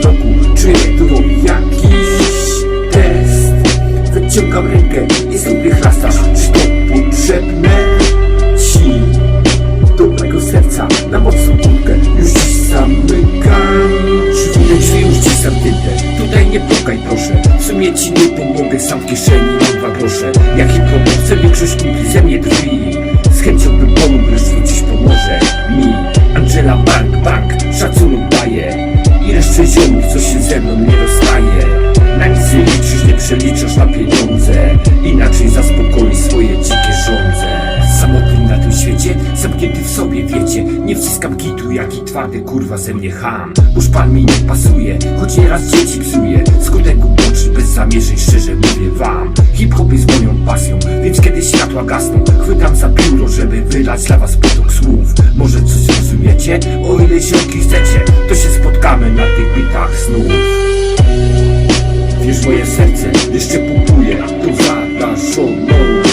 kroku Czuję tu jakiś test. Wyciągam rękę i sobie chlastasz Czy to potrzebne ci? Dobrego serca na mocną gumkę Już dziś zamykam drzwi. Drzwi już dziś zamknięte. Tutaj nie pukaj proszę. W sumie ci nie pomogę. Sam w kieszeni mam dwa grosze. Jaki problem? Chcę większość kumpli ze mnie drży. Co się ze mną nie rozstaje. Na nic nie liczysz, nie przeliczasz na pieniądze. Inaczej zaspokoi swoje dzikie żądze. Samotny na tym świecie, zamknięty w sobie wiecie. Nie wciskam kitu, jaki twardy kurwa ze mnie ham. Boż pan mi nie pasuje, choć nieraz dzieci psuje. Skutek uboczny, bez zamierzeń, szczerze mówię wam. Hip-hop jest moją pasją, więc kiedy światła gasną Chwytam za pióro, żeby wylać dla was potok słów. Może coś zrozumiecie? O ile ziomki chcecie, bitach snów Wiesz, moje serce jeszcze pumpuje tą zadarzoną